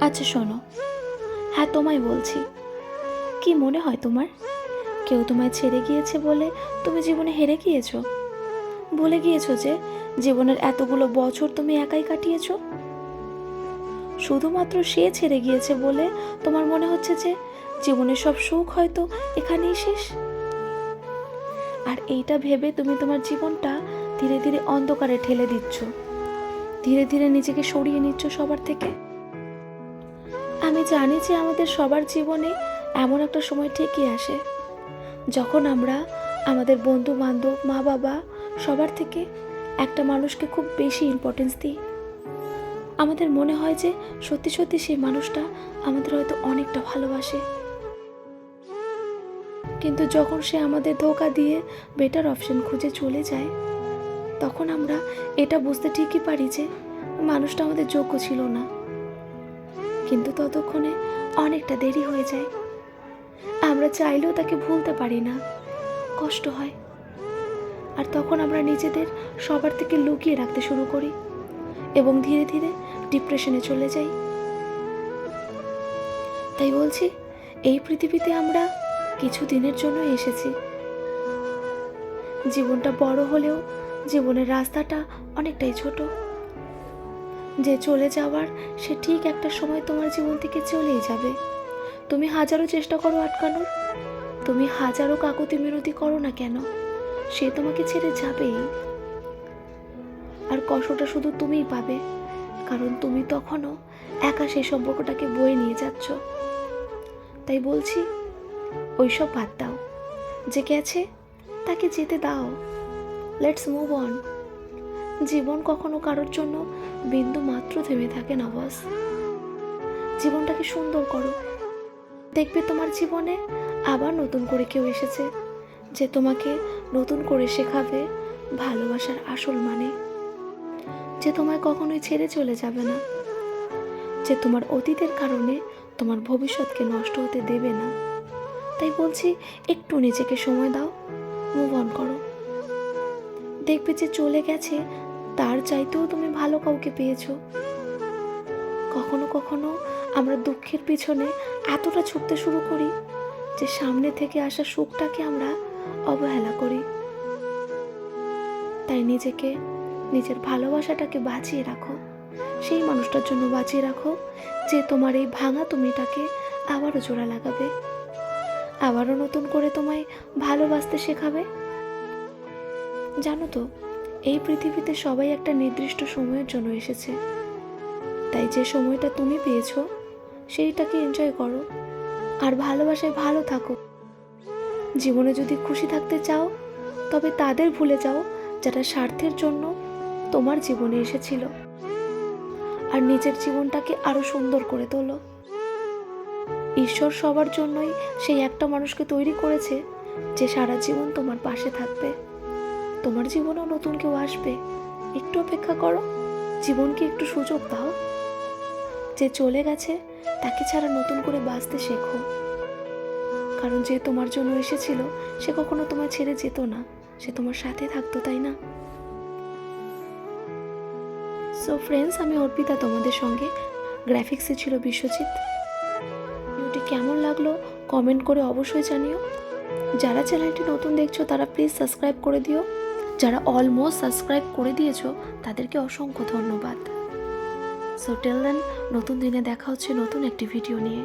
আচ্ছা শোনো। হ্যাঁ তোমায় বলছি। কি মনে হয় তোমার? কেউ তোমায় ছেড়ে গিয়েছে বলে তুমি জীবনে হেরে গিয়েছো? বলে গিয়েছো যে জীবনের এতগুলো বছর তুমি একাই কাটিয়েছ? শুধুমাত্র সে ছেড়ে গিয়েছে বলে তোমার মনে হচ্ছে যে জীবনের সব সুখ হয়তো এখানেই শেষ? আর এইটা ভেবে তুমি তোমার জীবনটা ধীরে ধীরে অন্ধকারে ঠেলে দিচ্ছ। ধীরে ধীরে নিজেকে সরিয়ে নিচ্ছ সবার থেকে। আমি জানি যে আমাদের সবার জীবনে এমন একটা সময় ঠিকই আসে। যখন আমরা আমাদের বন্ধু বান্ধব মা বাবা সবার থেকে একটা মানুষকে খুব বেশি ইম্পর্টেন্স দিই। আমাদের মনে হয় যে সত্যি সত্যি সেই মানুষটা আমাদের হয়তো অনেকটা ভালোবাসে। কিন্তু যখন সে আমাদের ধোকা দিয়ে বেটার অপশন খুঁজে চলে যায়, তখন আমরা এটা বুঝতে ঠিকই পারি যে মানুষটা আমাদের যোগ্য ছিল না। কিন্তু ততক্ষণে অনেকটা দেরি হয়ে যায়। আমরা চাইলেও তাকে ভুলতে পারি না। কষ্ট হয়। আর তখন আমরা নিজেদের সবার থেকে লুকিয়ে রাখতে শুরু করি এবং ধীরে ধীরে ডিপ্রেশনে চলে যাই। তাই বলছি, এই পৃথিবীতে আমরা কিছু দিনের জন্য এসেছি। জীবনটা বড় হলেও জীবনের রাস্তাটা অনেকটাই ছোট। যে চলে যাওয়ার, সে ঠিক একটা সময় তোমার জীবন থেকে চলেই যাবে। তুমি হাজারো চেষ্টা করো আটকানোর। তুমি হাজারো কাকতি মিনতি করো না কেন? সে তোমাকে ছেড়ে যাবেই। আর কষ্টটা শুধু তুমিই পাবে, কারণ তুমি তখনও একা সেই সম্পর্কটাকে বয়ে নিয়ে যাচ্ছ। তাই বলছি, ওইসব বাদ দাও। যে গেছে, তাকে যেতে দাও। লেটস মুভ অন জীবন কখনো কারোর জন্য বিন্দু মাত্র থেমে থাকে না বস জীবনটাকে সুন্দর করো। দেখবে তোমার জীবনে আবার নতুন করে কেউ এসেছে, যে তোমাকে নতুন করে শেখাবে ভালোবাসার আসল মানে। যে তোমায় কখনোই ছেড়ে চলে যাবে না, যে তোমার অতীতের কারণে তোমার ভবিষ্যৎকে নষ্ট হতে দেবে না। তাই বলছি, একটু নিজেকে সময় দাও মুভ অন করো। দেখবে যে চলে গেছে, তার চাইতেও তুমি ভালো কাউকে পেয়েছ। কখনো কখনো আমরা দুঃখের পিছনে এতটা ছুটতে শুরু করি যে সামনে থেকে আসা সুখটাকে আমরা অবহেলা করি। তাই নিজেকে, নিজের ভালোবাসাটাকে বাঁচিয়ে রাখো। সেই মানুষটার জন্য বাঁচিয়ে রাখো যে তোমার এই ভাঙা তুমিটাকে আবারও জোড়া লাগাবে। আবারও নতুন করে তোমায় ভালোবাসতে শেখাবে। জানো তো, এই পৃথিবীতে সবাই একটা নির্দিষ্ট সময়ের জন্য এসেছে। তাই যে সময়টা তুমি পেয়েছ, সেইটাকে এনজয় করো। আর ভালোবাসায় ভালো থাকো। জীবনে যদি খুশি থাকতে চাও, তবে তাদের ভুলে যাও যারা স্বার্থের জন্য তোমার জীবনে এসেছিল। আর নিজের জীবনটাকে আরও সুন্দর করে তোলো। ঈশ্বর সবার জন্যই সেই একটা মানুষকে তৈরি করেছে যে সারা জীবন তোমার পাশে থাকবে। তোমার জীবনেও নতুন কেউ আসবে? একটু অপেক্ষা করো। জীবনকে একটু সুযোগ দাও। যে চলে গেছে, তাকে ছাড়া নতুন করে বাঁচতে শেখো। কারণ যে তোমার জন্য এসেছিল, সে কখনো তোমায় ছেড়ে যেত না। সে তোমার সাথে থাকতো, তাই না? সো ফ্রেন্ডস আমি অর্পিতা তোমাদের সঙ্গে। গ্রাফিক্সে ছিল বিশ্বজিৎ। ভিডিওটি কেমন লাগল কমেন্ট করে অবশ্যই জানিও। যারা চ্যানেলটি নতুন দেখছ, তারা প্লিজ সাবস্ক্রাইব করে দিও। যারা অলমোস্ট সাবস্ক্রাইব করে দিয়েছ, তাদেরকে অসংখ্য ধন্যবাদ। সো টেল দেন নতুন দিনে দেখা হচ্ছে নতুন একটি ভিডিও নিয়ে।